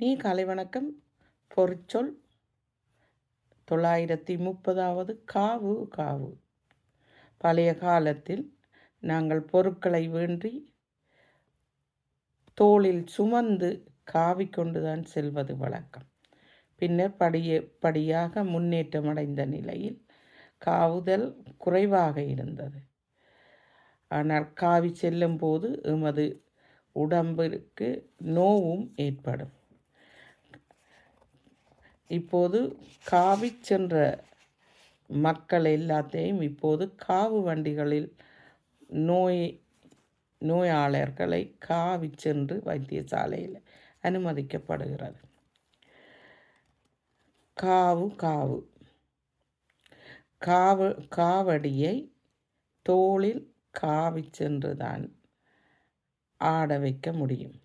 நீ காலை வணக்கம் பொற்சொல் தொள்ளாயிரத்தி முப்பதாவது காவு காவு. பழைய காலத்தில் நாங்கள் பொருட்களை வேண்டி தோளில் சுமந்து காவிக்கொண்டுதான் செல்வது வழக்கம். பின்னர் படிய படியாக முன்னேற்றமடைந்த நிலையில் காவுதல் குறைவாக இருந்தது. ஆனால் காவி செல்லும் போது எமது உடம்பிற்கு நோவும் ஏற்படும். இப்போது காவி சென்ற மக்கள் எல்லாத்தையும் இப்போது காவு வண்டிகளில் நோய் நோயாளர்களை காவி சென்று வைத்தியசாலையில் அனுமதிக்கப்படுகிறது. காவு காவு. காவு காவடியை தோளில் காவி சென்று தான் ஆட வைக்க முடியும்.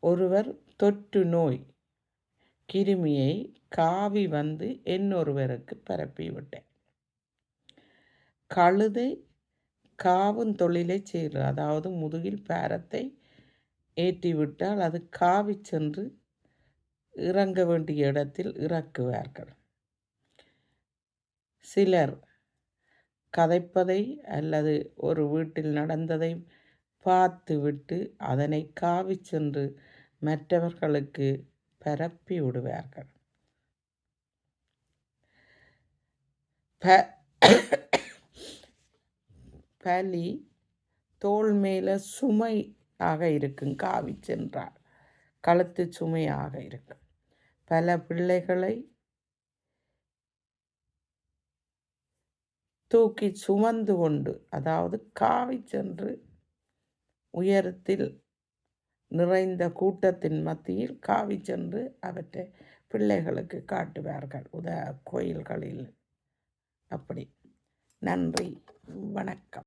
ஒருவர் தொற்று நோய் கிருமியை காவி வந்து இன்னொருவருக்கு பரப்பிவிட்டேன். கழுதை காவும் தொழிலை செய்கிறது அதாவது முதுகில் பேரத்தை ஏற்றிவிட்டால் அது காவி சென்று இறங்க வேண்டிய இடத்தில் இறக்குவார்கள். சிலர் கதைப்பதை அல்லது ஒரு வீட்டில் நடந்ததை பார்த்துவிட்டு அதனை காவி சென்று மற்றவர்களுக்கு பரப்பி விடுவார்கள். பலி தோல் மேலே சுமையாக இருக்கும். காவி சென்றால் கழுத்து சுமையாக இருக்கும். பல பிள்ளைகளை தூக்கி சுமந்து கொண்டு அதாவது காவி சென்று உயரத்தில் நிறைந்த கூட்டத்தின் மத்தியில் காவி சென்று அவற்றை பிள்ளைகளுக்கு காட்டுவார்கள். உத கோயில்களில். அப்படி. நன்றி. வணக்கம்.